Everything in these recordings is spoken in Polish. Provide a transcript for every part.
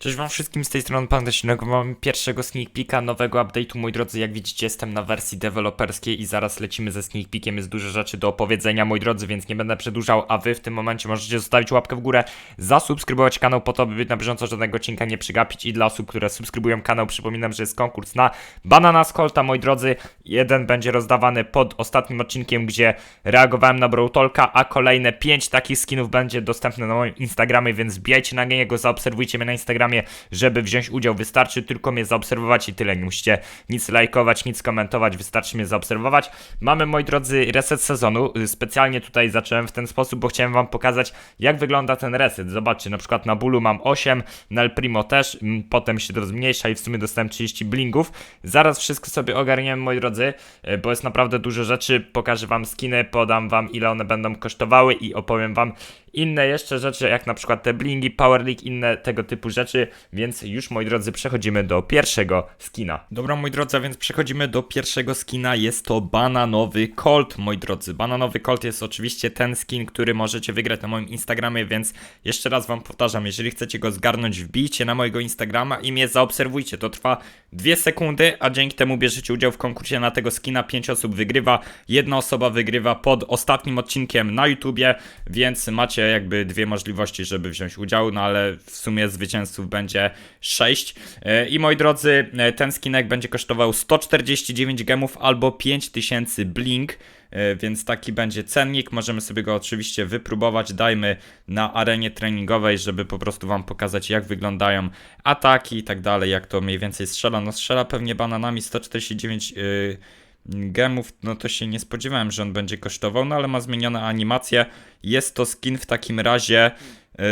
Cześć wam wszystkim, z tej strony Panda Sinego. Mamy pierwszego sneak peeka nowego update'u, moi drodzy. Jak widzicie, jestem na wersji deweloperskiej i zaraz lecimy ze sneak peekiem. Jest dużo rzeczy do opowiedzenia, moi drodzy, więc nie będę przedłużał, a wy w tym momencie możecie zostawić łapkę w górę, zasubskrybować kanał po to, by na bieżąco żadnego odcinka nie przegapić. I dla osób, które subskrybują kanał, przypominam, że jest konkurs na Banana Skolta, moi drodzy. Jeden będzie rozdawany pod ostatnim odcinkiem, gdzie reagowałem na Brawl Talka, a kolejne pięć takich skinów będzie dostępne na moim Instagramie, więc wbijajcie na niego, zaobserwujcie mnie na Instagramie, żeby wziąć udział. Wystarczy tylko mnie zaobserwować i tyle. Nie musicie nic lajkować, nic komentować, wystarczy mnie zaobserwować. Mamy, moi drodzy, reset sezonu. Y, Specjalnie tutaj zacząłem w ten sposób, bo chciałem wam pokazać, jak wygląda ten reset. Zobaczcie, na przykład na Bulu mam 8, na El Primo też, potem się to zmniejsza i w sumie dostałem 30 blingów. Zaraz wszystko sobie ogarniemy, moi drodzy, y, bo jest naprawdę dużo rzeczy. Pokażę wam skiny, podam wam ile one będą kosztowały i opowiem wam inne jeszcze rzeczy, jak na przykład te blingi, Power League, inne tego typu rzeczy, więc już moi drodzy przechodzimy do pierwszego skina. Dobra moi drodzy, więc przechodzimy do pierwszego skina, jest to bananowy Colt, moi drodzy. Bananowy Colt jest oczywiście ten skin, który możecie wygrać na moim Instagramie, więc jeszcze raz wam powtarzam, jeżeli chcecie go zgarnąć, wbijcie na mojego Instagrama i mnie zaobserwujcie, to trwa 2 sekundy, a dzięki temu bierzecie udział w konkursie na tego skina, 5 osób wygrywa, jedna osoba wygrywa pod ostatnim odcinkiem na YouTubie, więc macie jakby dwie możliwości, żeby wziąć udział, no ale w sumie zwycięzców będzie 6. I moi drodzy, e, ten skinek będzie kosztował 149 gemów albo 5000 blink. e, Więc taki będzie cennik. Możemy sobie go oczywiście wypróbować. Dajmy na arenie treningowej, żeby po prostu Wam pokazać, jak wyglądają ataki i tak dalej, jak to mniej więcej strzela. No, strzela pewnie bananami 149 yy, gemów. No to się nie spodziewałem, że on będzie kosztował, no ale ma zmienione animacje. Jest to skin w takim razie. Yy,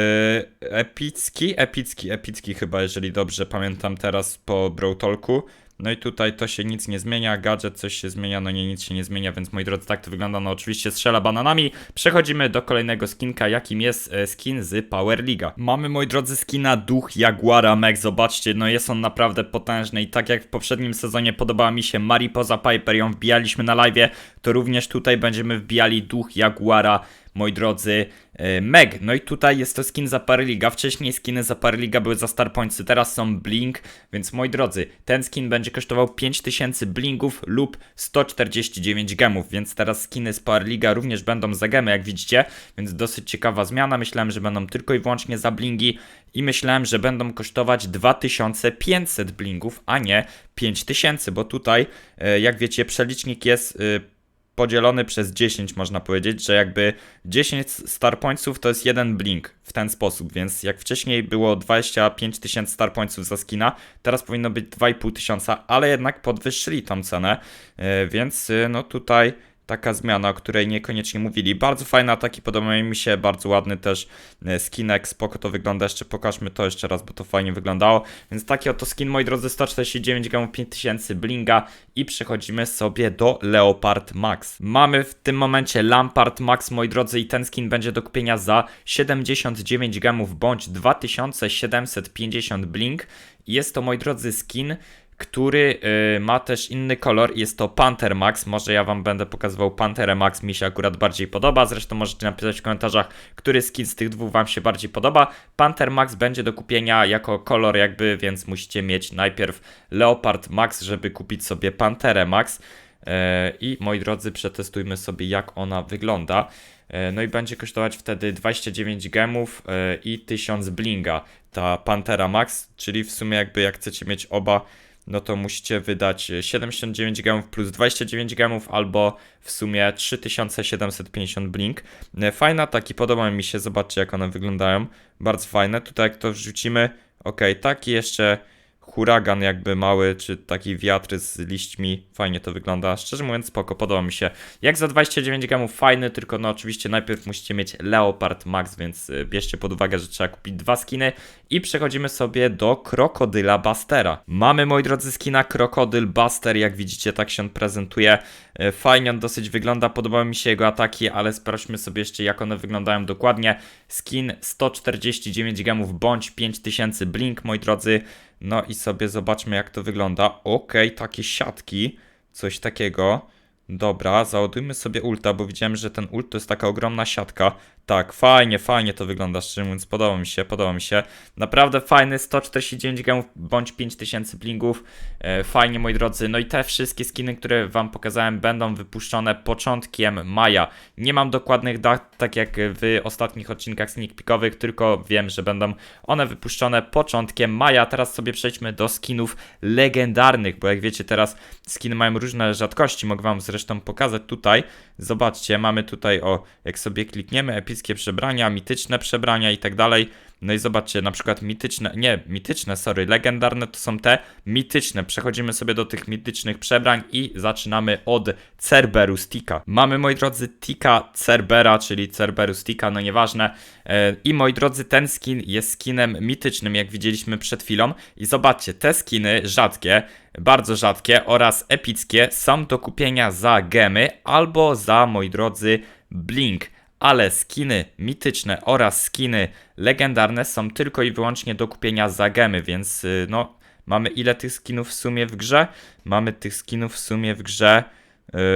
epicki, epicki, epicki chyba, jeżeli dobrze pamiętam teraz po Brawl Talku. No i tutaj to się nic nie zmienia, gadżet coś się zmienia, no nie, nic się nie zmienia, więc moi drodzy, tak to wygląda, no oczywiście strzela bananami. Przechodzimy do kolejnego skinka, jakim jest e, skin z Power League'a. Mamy, moi drodzy, skina Duch Jaguara Mech, zobaczcie, no jest on naprawdę potężny i tak jak w poprzednim sezonie podobała mi się Mariposa Piper, ją wbijaliśmy na live, to również tutaj będziemy wbijali Duch Jaguara moi drodzy, e, Meg. No i tutaj jest to skin za Paraliga. Wcześniej skiny za Paraliga były za Star Pointsy, teraz są Blink, więc moi drodzy, ten skin będzie kosztował 5000 blingów lub 149 gemów, więc teraz skiny z Paraliga również będą za gemy, jak widzicie, więc dosyć ciekawa zmiana. Myślałem, że będą tylko i wyłącznie za blingi i myślałem, że będą kosztować 2500 blingów, a nie 5000, bo tutaj, e, jak wiecie, przelicznik jest e, podzielony przez 10 można powiedzieć, że jakby 10 star pointsów to jest jeden blink w ten sposób, więc jak wcześniej było 25 tysięcy star pointsów za skina, teraz powinno być 2,5 tysiąca, ale jednak podwyższyli tą cenę, yy, więc yy, no tutaj taka zmiana, o której niekoniecznie mówili. Bardzo fajne ataki, podobają mi się, bardzo ładny też e, skinek, spoko to wygląda, jeszcze pokażmy to jeszcze raz, bo to fajnie wyglądało. Więc taki oto skin, moi drodzy, 149 gramów 5000 blinga i przechodzimy sobie do Leopard Max. Mamy w tym momencie Lampard Max, moi drodzy, i ten skin będzie do kupienia za 79 gemów bądź 2750 blink. Jest to, moi drodzy, skin który y, ma też inny kolor. Jest to Panther Max. Może ja wam będę pokazywał Pantherę Max. Mi się akurat bardziej podoba. Zresztą możecie napisać w komentarzach, który skin z tych dwóch wam się bardziej podoba. Panther Max będzie do kupienia jako kolor jakby, więc musicie mieć najpierw Leopard Max, żeby kupić sobie Pantherę Max. E, I moi drodzy, przetestujmy sobie jak ona wygląda. E, No i będzie kosztować wtedy 29 gemów e, i 1000 blinga ta Pantera Max, czyli w sumie jakby jak chcecie mieć oba, no to musicie wydać 79 gemów plus 29 gemów albo w sumie 3750 blink. E, Fajne ataki, podoba mi się, zobaczcie jak one wyglądają, bardzo fajne. Tutaj jak to wrzucimy, ok, taki jeszcze huragan jakby mały, czy taki wiatr z liśćmi, fajnie to wygląda. Szczerze mówiąc spoko, podoba mi się. Jak za 29 gramów fajny, tylko no oczywiście najpierw musicie mieć Leopard Max, więc y, bierzcie pod uwagę, że trzeba kupić dwa skiny i przechodzimy sobie do Krokodyla Bustera. Mamy moi drodzy skina Krokodyl Buster, jak widzicie tak się on prezentuje. Y, Fajnie on dosyć wygląda, podobały mi się jego ataki, ale sprawdźmy sobie jeszcze jak one wyglądają dokładnie. Skin 149 gemów bądź 5000 blink, moi drodzy. No i sobie zobaczmy jak to wygląda. Okej, takie siatki, coś takiego. Dobra, załadujmy sobie ulta, bo widziałem, że ten ult to jest taka ogromna siatka. Tak, fajnie, fajnie to wygląda, szczerze mówiąc, podoba mi się, podoba mi się. Naprawdę fajny, 149 gemów bądź 5000 blingów. E, fajnie, moi drodzy. No i te wszystkie skiny, które wam pokazałem, będą wypuszczone początkiem maja. Nie mam dokładnych dat, tak jak w ostatnich odcinkach sneak peekowych, tylko wiem, że będą one wypuszczone początkiem maja. Teraz sobie przejdźmy do skinów legendarnych, bo jak wiecie, teraz skiny mają różne rzadkości. Mogę wam zresztą pokazać tutaj. Zobaczcie, mamy tutaj o, jak sobie klikniemy, epickie przebrania, mityczne przebrania i tak dalej. No i zobaczcie, na przykład mityczne, nie, mityczne, sorry, legendarne to są te mityczne. Przechodzimy sobie do tych mitycznych przebrań i zaczynamy od Cerberus Tika. Mamy, moi drodzy, Tika Cerbera, czyli Cerberus Tika, no nieważne. E, I moi drodzy, ten skin jest skinem mitycznym, jak widzieliśmy przed chwilą. I zobaczcie, te skiny rzadkie, bardzo rzadkie oraz epickie. Są do kupienia za gemy albo za, moi drodzy, blink. Ale skiny mityczne oraz skiny legendarne są tylko i wyłącznie do kupienia za gemy, więc y, no mamy ile tych skinów w sumie w grze? Mamy tych skinów w sumie w grze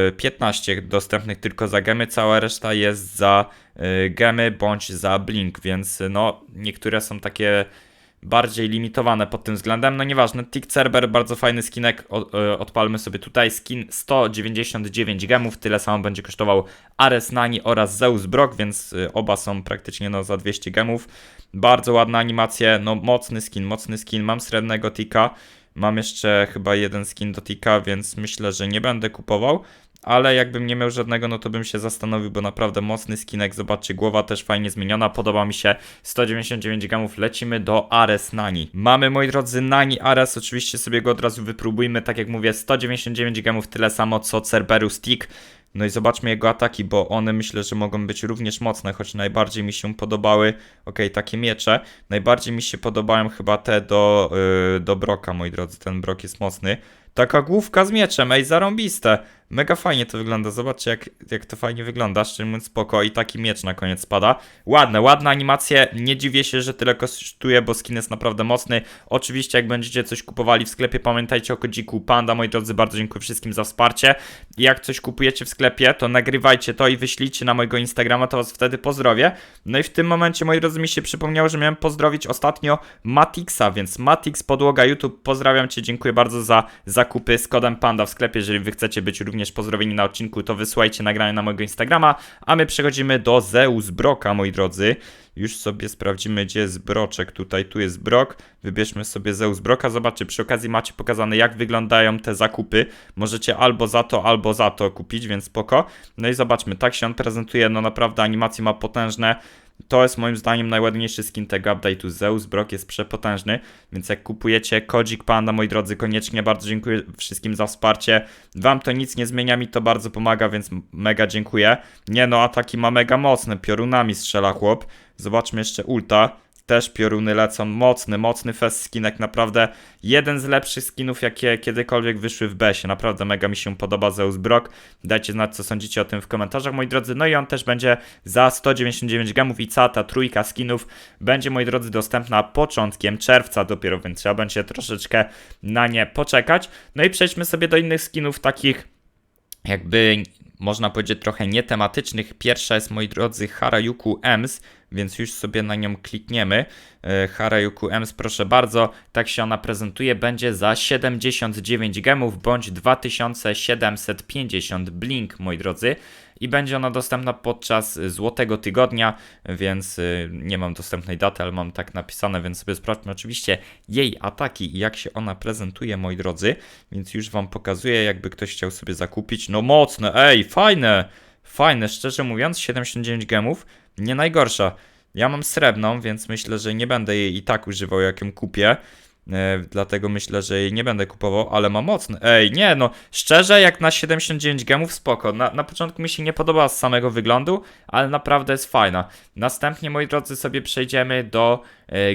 y, 15 dostępnych tylko za gemy, cała reszta jest za y, gemy bądź za blink, więc y, no niektóre są takie bardziej limitowane pod tym względem. No nieważne, Tick Cerber, bardzo fajny skinek, e, odpalmy sobie tutaj. Skin 199 gemów, tyle samo będzie kosztował Ares Nani oraz Zeus Brock, więc e, oba są praktycznie no, za 200 gemów. Bardzo ładne animacje, no mocny skin, mocny skin. Mam srebrnego Tika, mam jeszcze chyba jeden skin do Tika, więc myślę, że nie będę kupował. Ale jakbym nie miał żadnego, no to bym się zastanowił, bo naprawdę mocny skinek. Zobaczcie, głowa też fajnie zmieniona. Podoba mi się 199 gramów. Lecimy do Ares Nani. Mamy, moi drodzy, Nani Ares. Oczywiście sobie go od razu wypróbujmy. Tak jak mówię, 199 gramów, tyle samo co Cerberus Tick. No i zobaczmy jego ataki, bo one myślę, że mogą być również mocne, choć najbardziej mi się podobały, ok, takie miecze. Najbardziej mi się podobają chyba te do, yy, do Broka, moi drodzy. Ten Brok jest mocny. Taka główka z mieczem, ej, zarąbiste. Mega fajnie to wygląda, zobaczcie jak, jak to fajnie wygląda, szczerze mówiąc spoko i taki miecz na koniec spada. Ładne, ładne animacje, nie dziwię się, że tyle kosztuje, bo skin jest naprawdę mocny. Oczywiście jak będziecie coś kupowali w sklepie, pamiętajcie o kodziku Panda, moi drodzy, bardzo dziękuję wszystkim za wsparcie. Jak coś kupujecie w sklepie, to nagrywajcie to i wyślijcie na mojego Instagrama, to was wtedy pozdrowię. No i w tym momencie, moi drodzy, mi się przypomniało, że miałem pozdrowić ostatnio Matixa, więc Matix Podłoga YouTube, pozdrawiam Cię, dziękuję bardzo za zakupy z kodem Panda w sklepie, jeżeli Wy chcecie być również pozdrowieni na odcinku, to wysłajcie nagranie na mojego Instagrama, a my przechodzimy do Zeus Broka, moi drodzy. Już sobie sprawdzimy, gdzie jest broczek. Tutaj, tu jest brok. Wybierzmy sobie Zeus Broka. Zobaczcie, przy okazji macie pokazane, jak wyglądają te zakupy. Możecie albo za to, albo za to kupić, więc spoko. No i zobaczmy, tak się on prezentuje. No naprawdę animacje ma potężne. To jest moim zdaniem najładniejszy skin tego update'u. Zeus Brock jest przepotężny, więc jak kupujecie kodzik Panda, moi drodzy, koniecznie bardzo dziękuję wszystkim za wsparcie. Wam to nic nie zmienia, mi to bardzo pomaga, więc mega dziękuję. Nie no, ataki ma mega mocne, piorunami strzela chłop. Zobaczmy jeszcze ulta też pioruny lecą. Mocny, mocny fest skinek, naprawdę jeden z lepszych skinów, jakie kiedykolwiek wyszły w besie. Naprawdę mega mi się podoba Zeus Brock. Dajcie znać, co sądzicie o tym w komentarzach, moi drodzy. No i on też będzie za 199 gemów i cała ta trójka skinów będzie, moi drodzy, dostępna początkiem czerwca dopiero, więc trzeba będzie troszeczkę na nie poczekać. No i przejdźmy sobie do innych skinów takich jakby można powiedzieć trochę nietematycznych. Pierwsza jest, moi drodzy, Harajuku Ems, więc już sobie na nią klikniemy. E, Harajuku Ems, proszę bardzo, tak się ona prezentuje, będzie za 79 gemów bądź 2750 blink, moi drodzy. I będzie ona dostępna podczas Złotego Tygodnia, więc y, nie mam dostępnej daty, ale mam tak napisane, więc sobie sprawdźmy oczywiście jej ataki i jak się ona prezentuje, moi drodzy. Więc już Wam pokazuję, jakby ktoś chciał sobie zakupić. No mocne, ej, fajne, fajne, szczerze mówiąc, 79 gemów, nie najgorsza. Ja mam srebrną, więc myślę, że nie będę jej i tak używał, jak ją kupię. E, dlatego myślę, że jej nie będę kupował, ale ma mocny. Ej, nie, no szczerze, jak na 79 gemów, spoko. Na, na początku mi się nie podobała z samego wyglądu, ale naprawdę jest fajna. Następnie, moi drodzy, sobie przejdziemy do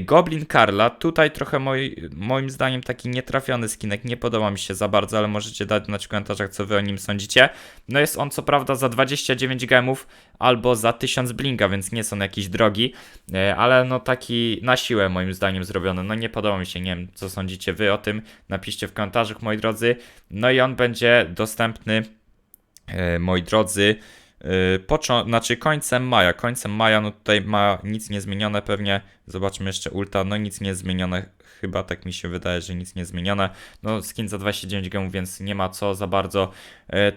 Goblin Karla. Tutaj trochę moi, moim zdaniem taki nietrafiony skinek, nie podoba mi się za bardzo, ale możecie dać w komentarzach, co wy o nim sądzicie. No jest on co prawda za 29 gemów albo za 1000 blinga, więc nie są jakieś drogi, e, ale no taki na siłę moim zdaniem zrobiony. No nie podoba mi się, nie wiem co sądzicie wy o tym, napiszcie w komentarzach moi drodzy. No i on będzie dostępny, e, moi drodzy, yy, poczo- znaczy końcem maja. Końcem maja, no tutaj ma nic nie zmienione pewnie. Zobaczmy jeszcze ulta, no nic nie zmienione. Chyba tak mi się wydaje, że nic nie zmienione. No skin za 29 gemów, więc nie ma co za bardzo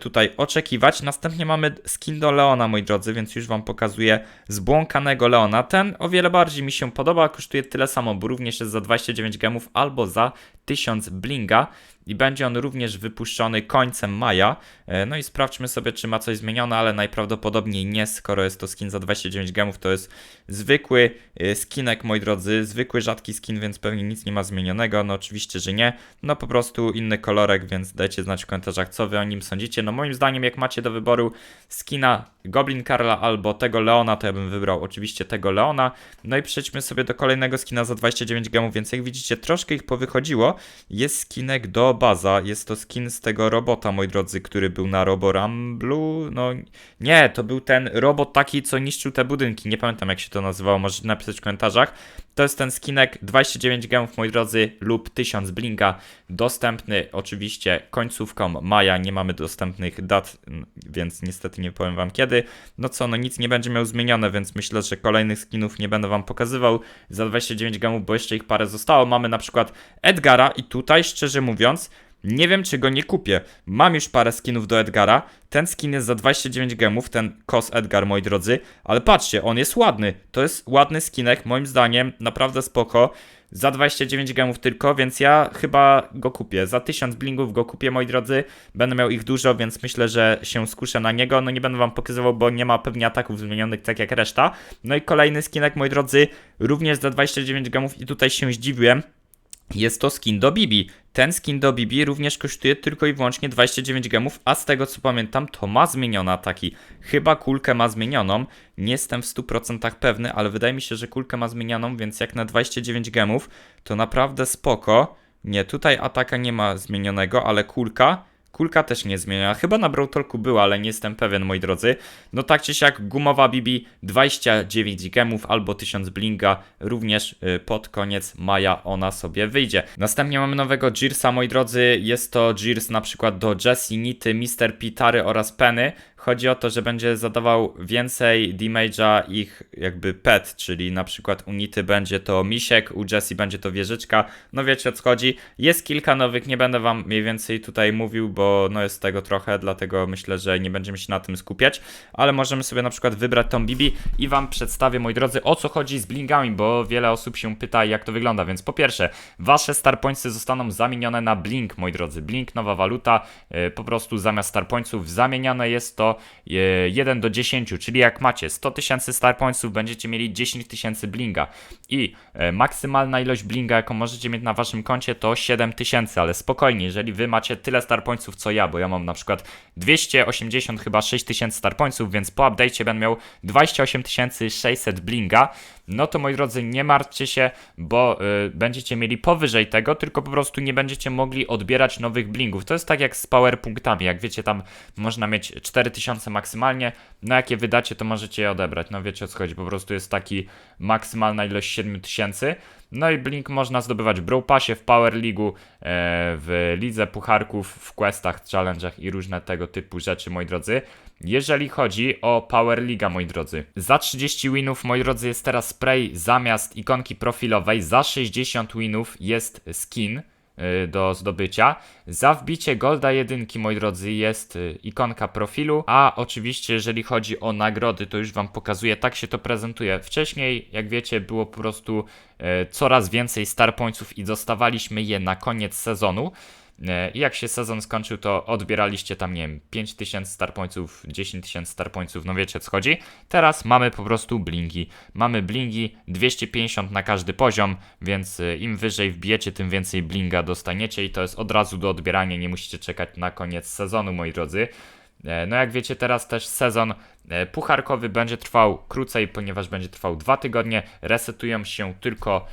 tutaj oczekiwać. Następnie mamy skin do Leona, moi drodzy, więc już wam pokazuję zbłąkanego Leona. Ten o wiele bardziej mi się podoba, kosztuje tyle samo, bo również jest za 29 gemów albo za 1000 blinga i będzie on również wypuszczony końcem maja. E, No i sprawdźmy sobie, czy ma coś zmienione, ale najprawdopodobniej nie, skoro jest to skin za 29 gemów, to jest zwykły e, skinek, moi drodzy, zwykły, rzadki skin, więc pewnie nic nie ma zmienionego, no oczywiście, że nie, no po prostu inny kolorek, więc dajcie znać w komentarzach, co wy o nim sądzicie. No moim zdaniem, jak macie do wyboru skina Goblin Karla albo tego Leona, to ja bym wybrał oczywiście tego Leona. No i przejdźmy sobie do kolejnego skina za 29 gemów, więc jak widzicie, troszkę ich powychodziło. Jest skinek do baza, jest to skin z tego robota, moi drodzy, który był na Roboramblu, no nie, to był ten robot taki, co niszczył te budynki, nie pamiętam jak się to nazywało, możecie napisać w komentarzach. To jest ten skinek 29 gemów, moi drodzy, lub 1000 blinga, dostępny oczywiście końcówką maja, nie mamy dostępnych dat, więc niestety nie powiem wam kiedy. No co, no nic nie będzie miał zmienione, więc myślę, że kolejnych skinów nie będę wam pokazywał za 29 gemów, bo jeszcze ich parę zostało. Mamy na przykład Edgara i tutaj, szczerze mówiąc, nie wiem, czy go nie kupię. Mam już parę skinów do Edgara. Ten skin jest za 29 gemów, ten Kos Edgar, moi drodzy. Ale patrzcie, on jest ładny. To jest ładny skinek, moim zdaniem, naprawdę spoko. Za 29 gemów tylko, więc ja chyba go kupię. Za 1000 blingów go kupię, moi drodzy. Będę miał ich dużo, więc myślę, że się skuszę na niego. No nie będę wam pokazywał, bo nie ma pewnie ataków zmienionych tak jak reszta. No i kolejny skinek, moi drodzy, również za 29 gemów i tutaj się zdziwiłem. Jest to skin do Bibi. Ten skin do Bibi również kosztuje tylko i wyłącznie 29 gemów, a z tego co pamiętam, to ma zmienione ataki. Chyba kulkę ma zmienioną. Nie jestem w 100% pewny, ale wydaje mi się, że kulkę ma zmienioną, więc jak na 29 gemów, to naprawdę spoko. Nie, tutaj ataka nie ma zmienionego, ale kulka. Kulka też nie zmienia. Chyba na Brawl Talku była, ale nie jestem pewien, moi drodzy. No tak czy siak, gumowa Bibi 29 gemów albo 1000 blinga. Również y, pod koniec maja ona sobie wyjdzie. Następnie mamy nowego Jeersa, moi drodzy. Jest to Jeers na przykład do Jessie, Nity, Mr. Pitary oraz Penny. Chodzi o to, że będzie zadawał więcej damage'a ich jakby pet, czyli na przykład u Nity będzie to misiek, u Jessie będzie to wieżyczka. No wiecie o co chodzi. Jest kilka nowych, nie będę wam mniej więcej tutaj mówił, bo no jest tego trochę, dlatego myślę, że nie będziemy się na tym skupiać, ale możemy sobie na przykład wybrać tą Bibi i wam przedstawię, moi drodzy, o co chodzi z blingami, bo wiele osób się pyta, jak to wygląda, więc po pierwsze, wasze star pointsy zostaną zamienione na blink, moi drodzy. Blink, nowa waluta, yy, po prostu zamiast star pointsów zamieniane jest to yy, 1 do 10, czyli jak macie 100 tysięcy star pointsów, będziecie mieli 10 tysięcy blinga. I yy, maksymalna ilość blinga, jaką możecie mieć na waszym koncie to 7 tysięcy, ale spokojnie, jeżeli wy macie tyle star pointsów co ja, bo ja mam na przykład 280 chyba 6 tysięcy star pointsów, więc po update'cie będę miał 28 600 blinga, no to moi drodzy, nie martwcie się, bo y, będziecie mieli powyżej tego, tylko po prostu nie będziecie mogli odbierać nowych blingów. To jest tak jak z power punktami, jak wiecie, tam można mieć 4000 maksymalnie, no jak je wydacie, to możecie je odebrać. No wiecie o co chodzi, po prostu jest taki maksymalna ilość 7000. No i blink można zdobywać w Brawl Passie, w Power League'u, e, w lidze pucharków, w questach, challenge'ach i różne tego typu rzeczy, moi drodzy. Jeżeli chodzi o Power League, moi drodzy. Za 30 winów, moi drodzy, jest teraz spray zamiast ikonki profilowej. Za 60 winów jest skin do zdobycia. Za wbicie Golda jedynki, moi drodzy, jest y, ikonka profilu, a oczywiście jeżeli chodzi o nagrody, to już wam pokazuję, tak się to prezentuje. Wcześniej, jak wiecie, było po prostu e, coraz więcej star pointsów i dostawaliśmy je na koniec sezonu. E, I jak się sezon skończył, to odbieraliście tam, nie wiem, 5000 star pointsów, 10 tysięcy star pointsów, no wiecie co chodzi. Teraz mamy po prostu blingi. Mamy blingi 250 na każdy poziom, więc e, im wyżej wbijecie, tym więcej blinga dostaniecie i to jest od razu do odbierania, nie musicie czekać na koniec sezonu, moi drodzy. E, No jak wiecie, teraz też sezon pucharkowy będzie trwał krócej, ponieważ będzie trwał dwa tygodnie. Resetują się tylko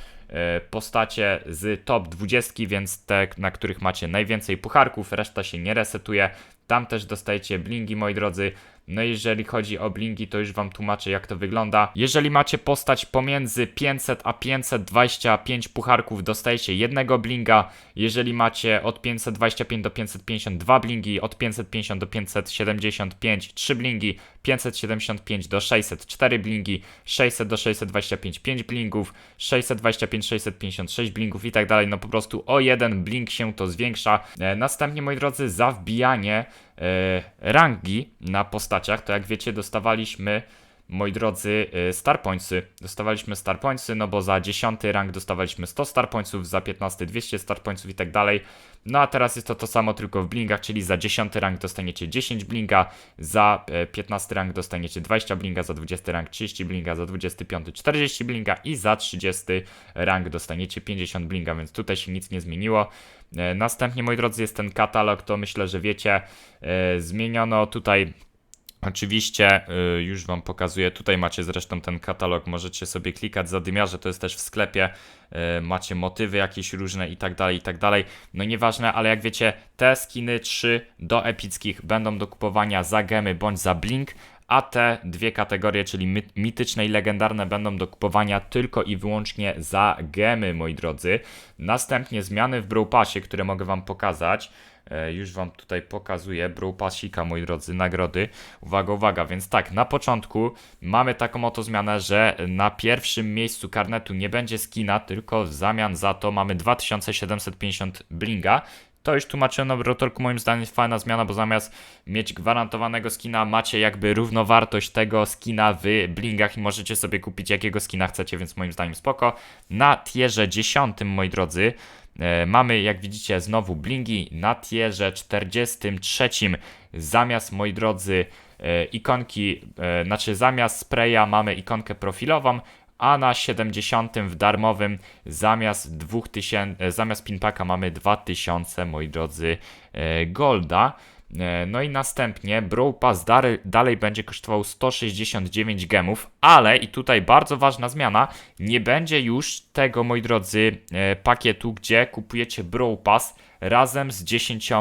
postacie z top 20, więc te, na których macie najwięcej pucharków, reszta się nie resetuje. Tam też dostajecie blingi, moi drodzy. No jeżeli chodzi o blingi, to już wam tłumaczę jak to wygląda. Jeżeli macie postać pomiędzy 500 a 525 pucharków, dostajecie jednego blinga. Jeżeli macie od 525 do 550 dwa blingi, od 550 do 575 trzy blingi, 575 do 600 4 blingi, 600 do 625 5 blingów, 625 656 blingów i tak dalej. No po prostu o jeden bling się to zwiększa. E, następnie moi drodzy, za wbijanie rangi na postaciach, to jak wiecie, dostawaliśmy moi drodzy, y, Star Pointsy. Dostawaliśmy Star Pointsy, no bo za 10 rank dostawaliśmy 100 Star Pointsów, za 15 200 Star Pointsów i tak dalej. No a teraz jest to to samo tylko w blingach, czyli za 10 rank dostaniecie 10 blinga, za e, 15 rank dostaniecie 20 blinga, za 20 rank 30 blinga, za 25 40 blinga i za 30 rank dostaniecie 50 blinga, więc tutaj się nic nie zmieniło. E, Następnie, moi drodzy, jest ten katalog, to myślę, że wiecie, e, zmieniono tutaj Oczywiście y, już Wam pokazuję. Tutaj macie zresztą ten katalog. Możecie sobie klikać zadymiarze, to jest też w sklepie. Macie motywy jakieś różne i tak dalej, i tak dalej. No nieważne, ale jak wiecie, te skiny 3 do epickich będą do kupowania za gemy bądź za blink. A te dwie kategorie, czyli mi- mityczne i legendarne, będą do kupowania tylko i wyłącznie za gemy, moi drodzy. Następnie zmiany w Brawl Passie, które mogę Wam pokazać. E, Już wam tutaj pokazuję Brawl Passika, moi drodzy, nagrody. Uwaga, uwaga, więc tak, na początku mamy taką oto zmianę, że na pierwszym miejscu karnetu nie będzie skina, tylko w zamian za to mamy 2750 blinga. To już tłumaczono w Rotorku, moim zdaniem fajna zmiana, bo zamiast mieć gwarantowanego skina, macie jakby równowartość tego skina w blingach i możecie sobie kupić jakiego skina chcecie, więc moim zdaniem spoko. Na tierze 10, moi drodzy, E, mamy, jak widzicie, znowu blingi na tierze 43. Zamiast, moi drodzy, e, ikonki, e, znaczy zamiast spraya mamy ikonkę profilową, a na 70 w darmowym zamiast 2000, e, zamiast pinpaka mamy 2000, moi drodzy, e, golda. E, No i następnie Brawl Pass dalej, będzie kosztował 169 gemów, ale i tutaj bardzo ważna zmiana, nie będzie już tego, moi drodzy, pakietu, gdzie kupujecie Brawl Pass razem z 10 e,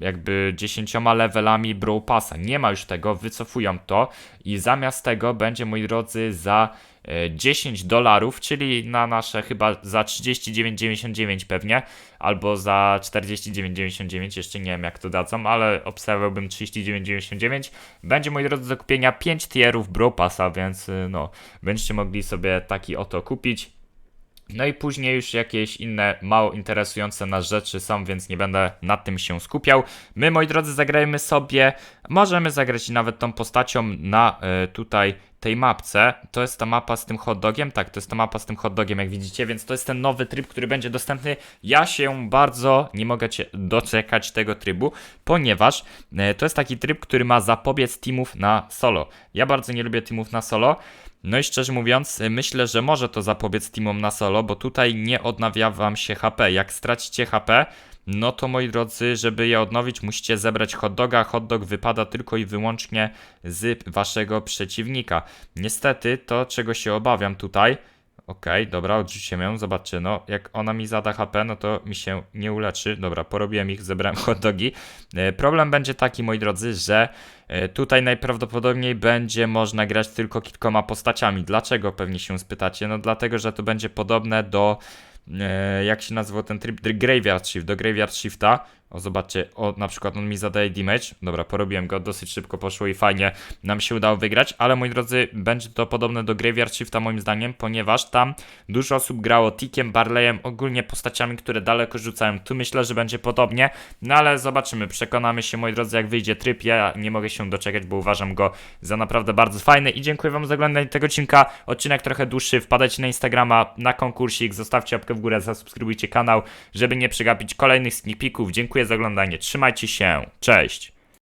jakby 10 levelami Brawl Passa. Nie ma już tego, wycofują to i zamiast tego będzie, moi drodzy, za e, 10 dolarów, czyli na nasze chyba za 39,99 pewnie, albo za 49,99, jeszcze nie wiem jak to dadzą, ale obstawiałbym 39,99. Będzie, moi drodzy, do kupienia 5 tierów Brawl Passa, więc y, no, będziecie mogli sobie taki oto kupić. No i później już jakieś inne mało interesujące nas rzeczy są, więc nie będę nad tym się skupiał. My, moi drodzy, zagrajmy sobie, możemy zagrać nawet tą postacią na e, tutaj tej mapce. To jest ta mapa z tym hot dogiem, tak, to jest ta mapa z tym hot dogiem, jak widzicie, więc to jest ten nowy tryb, który będzie dostępny. Ja się bardzo nie mogę cię doczekać tego trybu, ponieważ e, to jest taki tryb, który ma zapobiec teamów na solo. Ja bardzo nie lubię teamów na solo. No i szczerze mówiąc, y, myślę, że może to zapobiec teamom na solo, bo tutaj nie odnawia wam się HP. Jak stracicie HP, no to moi drodzy, żeby je odnowić, musicie zebrać hot doga. Hot dog wypada tylko i wyłącznie z waszego przeciwnika. Niestety, to czego się obawiam tutaj. Okej, dobra, odrzuciłem ją, zobaczcie, no, jak ona mi zada HP, no to mi się nie uleczy. Dobra, porobiłem ich, zebrałem hot dogi. E, Problem będzie taki, moi drodzy, że e, tutaj najprawdopodobniej będzie można grać tylko kilkoma postaciami. Dlaczego pewnie się spytacie? No dlatego, że to będzie podobne do jak się nazywał ten tryb Graveyard Shift, do Graveyard Shifta. O, zobaczcie, o, na przykład on mi zadaje damage. Dobra, porobiłem go, dosyć szybko poszło i fajnie nam się udało wygrać, ale moi drodzy, będzie to podobne do Graveyard Shifta moim zdaniem, ponieważ tam dużo osób grało Tickiem, Barleyem, ogólnie postaciami, które daleko rzucają. Tu myślę, że będzie podobnie, no ale zobaczymy, przekonamy się moi drodzy, jak wyjdzie tryb. Ja nie mogę się doczekać, bo uważam go za naprawdę bardzo fajny i dziękuję wam za oglądanie tego odcinka. Odcinek trochę dłuższy, wpadajcie na Instagrama, na konkursik, zostawcie łapkę w górę, zasubskrybujcie kanał, żeby nie przegapić kolejnych sneak peeków. Dziękuję za oglądanie, trzymajcie się, cześć!